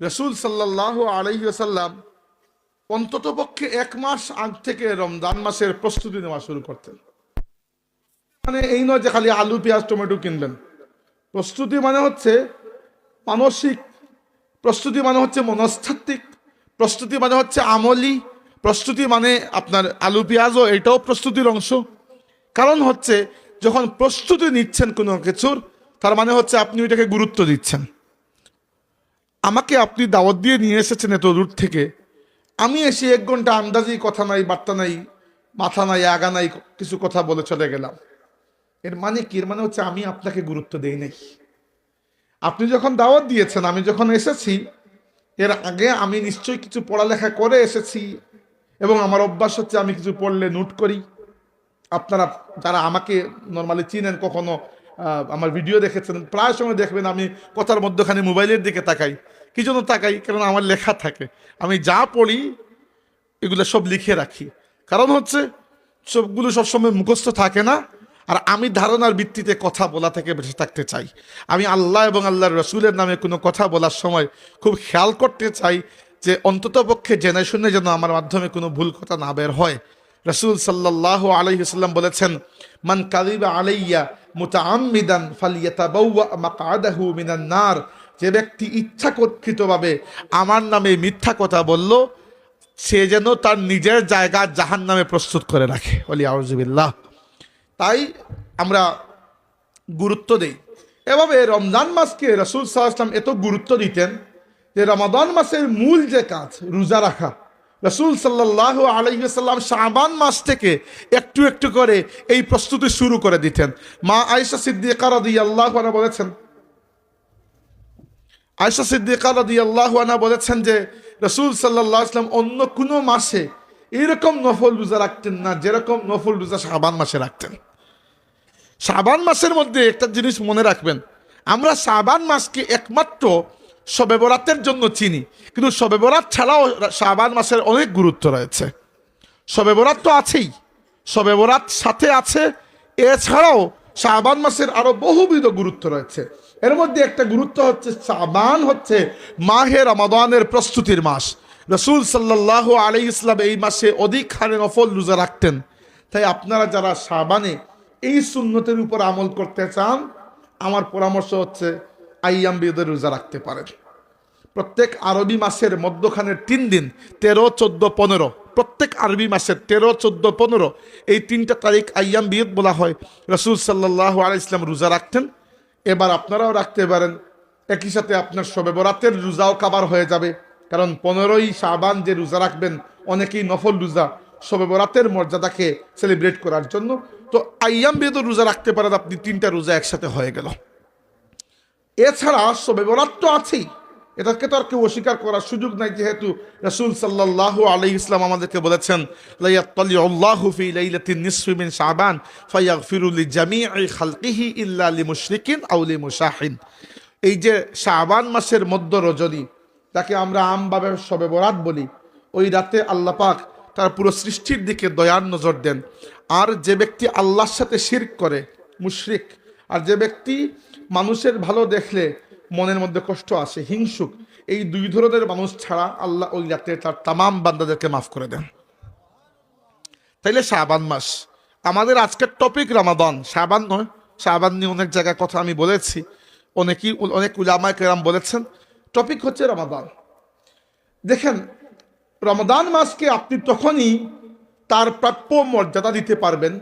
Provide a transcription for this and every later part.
রসুল সাল্লাহ আলহিসাল্লাম অন্তত পক্ষে এক মাস আগ থেকে রমজান মাসের প্রস্তুতি নেওয়া শুরু করতেন। মানে এই নয় যে খালি আলু, পেঁয়াজ, টমেটো কিনবেন। প্রস্তুতি মানে হচ্ছে মানসিক, প্রস্তুতি মানে হচ্ছে মনস্তাত্ত্বিক, প্রস্তুতি মানে হচ্ছে আমলি, প্রস্তুতি মানে আপনার আলু, পেঁয়াজও এটাও প্রস্তুতির অংশ। কারণ হচ্ছে যখন প্রস্তুতি নিচ্ছেন কোনো কিছুর, তার মানে হচ্ছে আপনি ওইটাকে গুরুত্ব দিচ্ছেন। আমাকে আপনি দাওয়াত দিয়ে নিয়ে এসেছেন এত দূর থেকে। আমি এসে এক ঘণ্টা আন্দাজি কথা নাই, বার্তা নাই, মাথা নাই, আগা নাই, কিছু কথা বলে চলে গেলাম। এর মানে কি? এর মানে হচ্ছে আমি আপনাকে গুরুত্ব দেই নাই। আপনি যখন দাওয়াত দিয়েছেন, আমি যখন এসেছি, এর আগে আমি নিশ্চয়ই কিছু পড়ালেখা করে এসেছি এবং আমার অভ্যাস হচ্ছে আমি কিছু পড়লে নোট করি। আপনারা যারা আমাকে নর্মালি চিনেন, কখনো আমার ভিডিও দেখেছেন, প্রায় সময় দেখবেন আমি কথার মধ্যখানে মোবাইলের দিকে তাকাই। কি জন্য তাকাই? কারণ আমার লেখা থাকে। আমি যা পড়ি, এগুলো সব লিখে রাখি। কারণ হচ্ছে, সবগুলো সবসময় মুখস্থ থাকে না, আর আমি ধারণার ভিত্তিতে কথা বলা থেকে বেঁচে থাকতে চাই। আমি আল্লাহ এবং আল্লাহর রসুলের নামে কোনো কথা বলার সময় খুব খেয়াল করতে চাই যে অন্তত পক্ষে জেনে শুনে যেন আমার মাধ্যমে কোনো ভুল কথা না বের হয়। রসুল সাল্লাহ আলহিহাল্লাম বলেছেন, মান কালিবা আলাইয়া মুতাআম্মিদান ফালিয়াতাবাওয়া মাকআদাহু মিনান নার। যে ব্যক্তি ইচ্ছাকৃতভাবে আমার নামে মিথ্যা কথা বলল, সে যেন তার নিজের জায়গা জাহান নামে প্রস্তুত করে রাখে। অলি আউজুবিল্লাহ তাই আমরা গুরুত্ব দেই। এভাবে রমজান মাসকে রসুল সাল্লাম এত গুরুত্ব দিতেন যে রমাদান মাসের মূল যে কাজ, রোজা রাখা, রসুল সাল্লাহ আলহিসাল্লাম শাবান মাস থেকে একটু একটু করে এই প্রস্তুতি শুরু করে দিতেন। মা আয়সা সিদ্দিকা রদি আল্লাহ বলেছেন আয়সা সিদ্দিকা আল্লাহ বলেছেন যে, রসুল সাল্লাহ আসলাম অন্য কোনো মাসে এরকম নফল রোজা রাখতেন না যেরকম নফল রোজা শাবান মাসে রাখতেন। শাবান মাসের মধ্যে একটা জিনিস মনে রাখবেন, আমরা শাবান মাসকে একমাত্র শবে বরাতের জন্য চিনি, কিন্তু শবে বরাত ছাড়াও শাবান মাসের অনেক গুরুত্ব রয়েছে। শবে বরাত তো আছেই শবে বরাত সাথে আছে, এছাড়াও শাবান মাসের আরও বহুবিধ গুরুত্ব রয়েছে। এর মধ্যে একটা গুরুত্ব হচ্ছে শাবান হচ্ছে মাহে রমাদানের প্রস্তুতির মাস। রসুল সাল্লাহ আলী ইসলাম এই মাসে অধিক হারে নফল রোজা রাখতেন। তাই আপনারা যারা শাবানে এই সুন্নতের উপর আমল করতে চান, আমার পরামর্শ হচ্ছে আইয়াম বিদের রোজা রাখতে পারেন। প্রত্যেক আরবি মাসের মধ্যখানের তিন দিন, তেরো, চোদ্দ, পনেরো প্রত্যেক আরবি মাসের তেরো, চোদ্দ, পনেরো, এই তিনটা তারিখ আইয়াম বিয়ত বলা হয়। রসুল সাল্লাহ আলাই ইসলাম রোজা রাখতেন। এবার আপনারাও রাখতে পারেন। একই সাথে আপনার শবে বরাতের রোজাও কাবার হয়ে যাবে। কারণ পনেরোই শাবান যে রোজা রাখবেন, অনেকেই নফল রোজা শবে বরাতের মর্যাদাকে সেলিব্রেট করার জন্য। তো আইয়াম বিয়ত রোজা রাখতে পারেন, আপনি তিনটা রোজা একসাথে হয়ে গেল। এছাড়া শবে বরাত তো আছেই। এটাকে তো আর কেউ অস্বীকার করার সুযোগ নাই, যেহেতু রসুল সাল্লাহ আলি ইসলাম আমাদেরকে বলেছেন লাইয়াত্তালি আল্লাহু ফি লাইলাতিন নিসফি শাবান, ফায়াগফিরু লিজামিই খালকিহি ইল্লা লিমুশরিকিন আও লিমুশাহিন. এই যে শাবান মাসের মধ্য রজনী, তাকে আমরা আমভাবে সবে বরাত বলি। ওই রাতে আল্লাহ পাক তার পুরো সৃষ্টির দিকে দয়ার নজর দেন। আর যে ব্যক্তি আল্লাহর সাথে শিরক করে, মুশরিক, আর যে ব্যক্তি মানুষের ভালো দেখলে মনের মধ্যে কষ্ট আসে, হিংসুক। এই দুই ধরনের মানুষ ছাড়া আল্লাহ ওই রাতে তার তামাম বান্দাদেরকে মাফ করে দেন। তাইলে শাবান মাস। আমাদের আজকের টপিক রামাদান। শাবান নয়, শাবান নিয়ে অনেক জায়গায় কথা আমি বলেছি। অনেকেই অনেক উলামায় কেরাম বলেছেন। টপিক হচ্ছে রমাদান। দেখেন, রমাদান মাসকে আপনি তখনই তার প্রাপ্য মর্যাদা দিতে পারবেন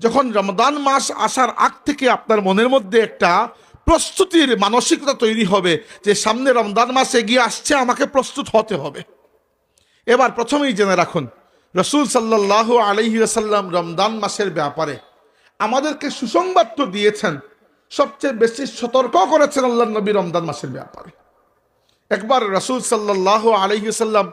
যখন রমদান মাস আসার আগ থেকে আপনার মনের মধ্যে একটা প্রস্তুতির মানসিকতা তৈরি হবে যে সামনে রমদান মাস এগিয়ে আসছে, আমাকে প্রস্তুত হতে হবে। এবার প্রথমেই জেনে রাখুন, রসুল সাল্লাহ আলহি আসাল্লাম রমদান মাসের ব্যাপারে আমাদেরকে সুসংবাদ তো দিয়েছেন, সবচেয়ে বেশি সতর্ক করেছেন আল্লাহ নবী রমদান মাসের ব্যাপারে। একবার রসুল সাল্লাহ আলহি সাল্লাম